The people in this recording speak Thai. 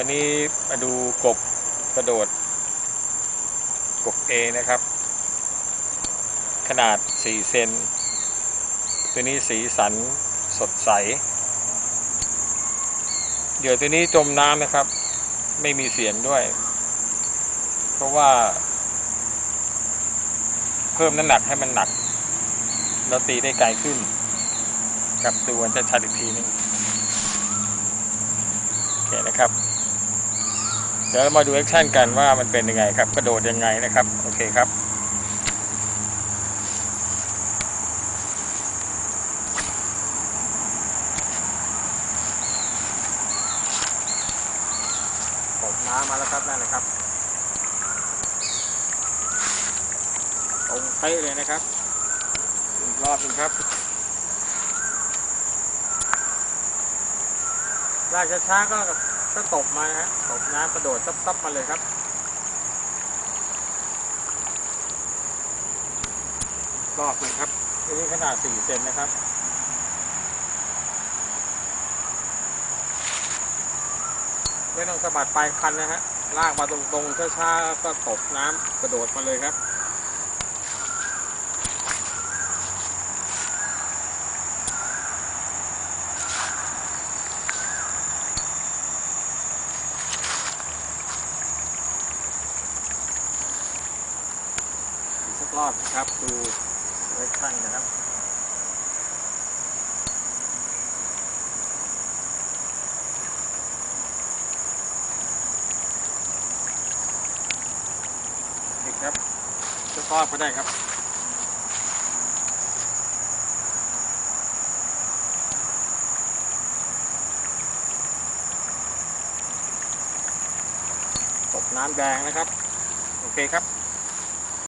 วันนี้มาดูกบกระโดด กบเอนะครับ ขนาด 4 เซนตัวนี้สีสันสดใส เดี๋ยวตัวนี้จมน้ำนะครับ ไม่มีเสียงด้วย เพราะว่า เพิ่มน้ำหนักให้มันหนัก แล้วตีได้ไกลขึ้นกับดูมันจะชัดอีกทีนึงโอเคนะครับ เดี๋ยวเรามาดูแอคชั่นกันว่ามันเป็นยังไงครับ กระโดดยังไงนะครับ โอเคครับตกน้ำมาแล้วครับนั่นนะครับตรงเป๊ะเลยนะครับอีกรอบหนึงครับลากช้าๆก็ ก็ตกมาฮะตกน้ำกระโดดซับๆมาเลยครับรอบหนึงครับอันนี้ขนาด4เซนนะครับไม่ต้องสะบัดปลายคันนะฮะลากมาตรงๆช้าๆก็ตกน้ำกระโดดมาเลยครับ รอบครับดูไว้ข้างนะครับอีกครับสักรอบก็ได้ครับตกน้ำแดงนะครับ โอเคครับ